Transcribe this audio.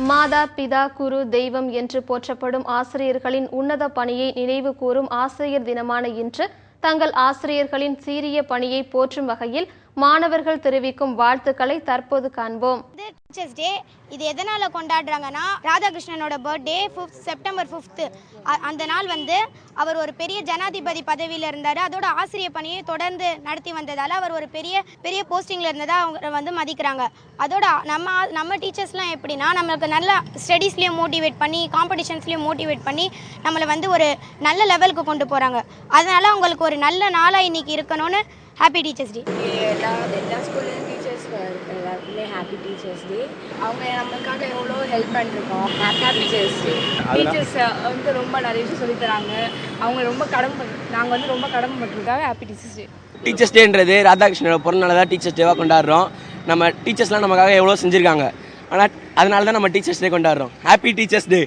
மாதா பிதா குரு தெய்வம் என்று போற்றப்படும் ஆசிரியர்களின் உன்னத பணியை நினைவு கூறும் ஆசிரியர் தினமான இன்று தங்கள் ஆசிரியர்களின் சீரிய பணியை போற்றும் வகையில் மாணவர்கள் தெரிவிக்கும் வாழ்த்துக்களை தற்போது காண்போம். டீச்சர்ஸ் டே இது எதனால் கொண்டாடுறாங்கன்னா ராதாகிருஷ்ணனோட பர்த்டே ஃபிஃப்த் செப்டம்பர் ஃபிஃப்த்து அந்த நாள் வந்து அவர் ஒரு பெரிய ஜனாதிபதி பதவியில் இருந்தார். அதோட ஆசிரியர் பணியை தொடர்ந்து நடத்தி வந்ததால் அவர் ஒரு பெரிய பெரிய போஸ்டிங்கில் இருந்ததாக அவங்க வந்து மதிக்கிறாங்க. அதோட நம்ம நம்ம டீச்சர்ஸ்லாம் எப்படின்னா நம்மளுக்கு நல்ல ஸ்டடீஸ்லேயும் மோட்டிவேட் பண்ணி காம்படிஷன்ஸ்லேயும் மோட்டிவேட் பண்ணி நம்மளை வந்து ஒரு நல்ல லெவலுக்கு கொண்டு போகிறாங்க அதனால் அவங்களுக்கு ஒரு நல்ல நாளாக இன்றைக்கி இருக்கணும்னு ஹாப்பி டீச்சர்ஸ் டே எல்லா எல்லா ஸ்கூல்லேயும் டீச்சர்ஸ் எல்லாருக்குமே ஹாப்பி டீச்சர்ஸ் டே அவங்க நமக்காக எவ்வளோ ஹெல்ப் பண்ணிருக்கோம். ஹாப்பி டீச்சர்ஸ் டே டீச்சர்ஸ் வந்து ரொம்ப நிறைய விஷயம் சொல்லித் தராங்க. அவங்க ரொம்ப கடமை நாங்கள் வந்து ரொம்ப கடமைப்பட்டிருக்காங்க ஹாப்பி டீச்சர்ஸ் டே டீச்சர்ஸ் டேன்றது ராதாகிருஷ்ணனோட பிறந்தநாள் தான் டீச்சர்ஸ் டேவாக கொண்டாடுறோம். நம்ம டீச்சர்ஸ்லாம் நமக்காக எவ்வளோ செஞ்சுருக்காங்க. ஆனால் அதனால தான் நம்ம டீச்சர்ஸ் டே கொண்டாடுறோம். ஹாப்பி டீச்சர்ஸ் டே